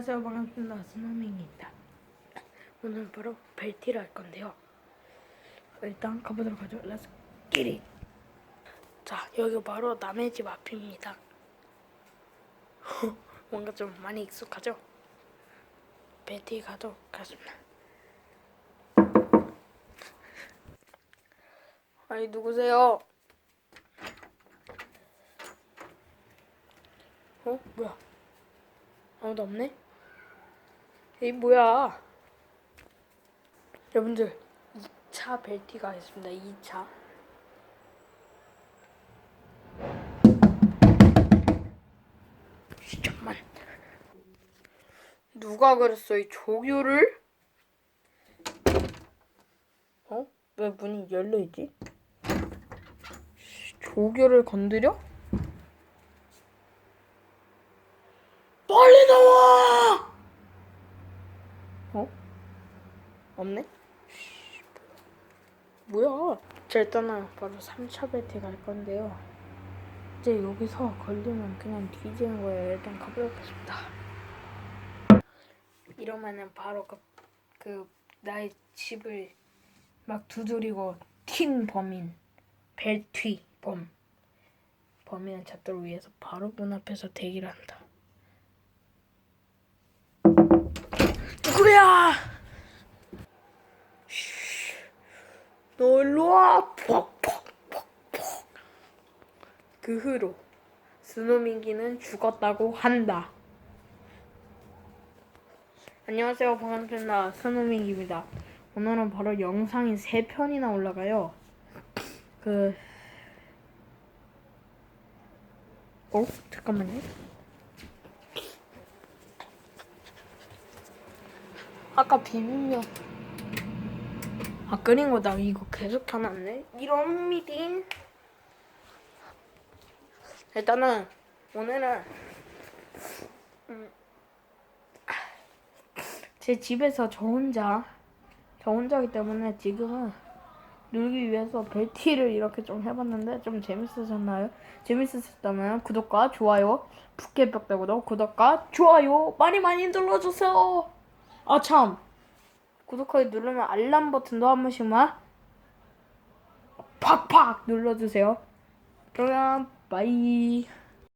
안녕하세요 반갑습니다 스노밍입니다 오늘 바로 벨티를 할 건데요 일단 가보도록 하죠 렛츠 기릿 자 여기 바로 남의 집 앞입니다 뭔가 좀 많이 익숙하죠? 벨티 가도록 하겠습니다 아니 누구세요? 어? 뭐야? 아무도 없네? 이 뭐야? 여러분들 2차 벨티가 있습니다. 2차. 잠만. 누가 그랬어 이 조교를? 어? 왜 문이 열려 있지? 조교를 건드려? 빨리 나와! 어? 없네? 씨, 뭐야? 자, 일단은 바로 3차 벨트 갈 건데요. 이제 여기서 걸리면 그냥 뒤지는 거예요. 일단 가보겠습니다. 이러면은 바로 그, 그 나의 집을 막 두드리고 튄 범인 벨튀 범 범인을 잡도록 위해서 바로 문 앞에서 대기를 한다. 누구야? 쉬, 너 일로 와. 퍽퍽퍽퍽. 그 후로 스노민기는 죽었다고 한다. 안녕하세요. 반갑습니다. 스노민기입니다. 오늘은 바로 영상이 세 편이나 올라가요. 그 어? 잠깐만요. 아까 비빔면. 아 끓인 거나 이거 계속 켜놨네. 이런 미딘 일단은 오늘은 음, 제 집에서 저 혼자 저 혼자기 때문에 지금은 놀기 위해서 벨티를 이렇게 좀 해봤는데 좀 재밌으셨나요? 재밌으셨다면 구독과 좋아요 붓개벽대고도 구독과 좋아요 많이 많이 눌러주세요 아 참. 구독하기 누르면 알람 버튼도 한 번씩만 팍팍 눌러주세요. 그러면 바이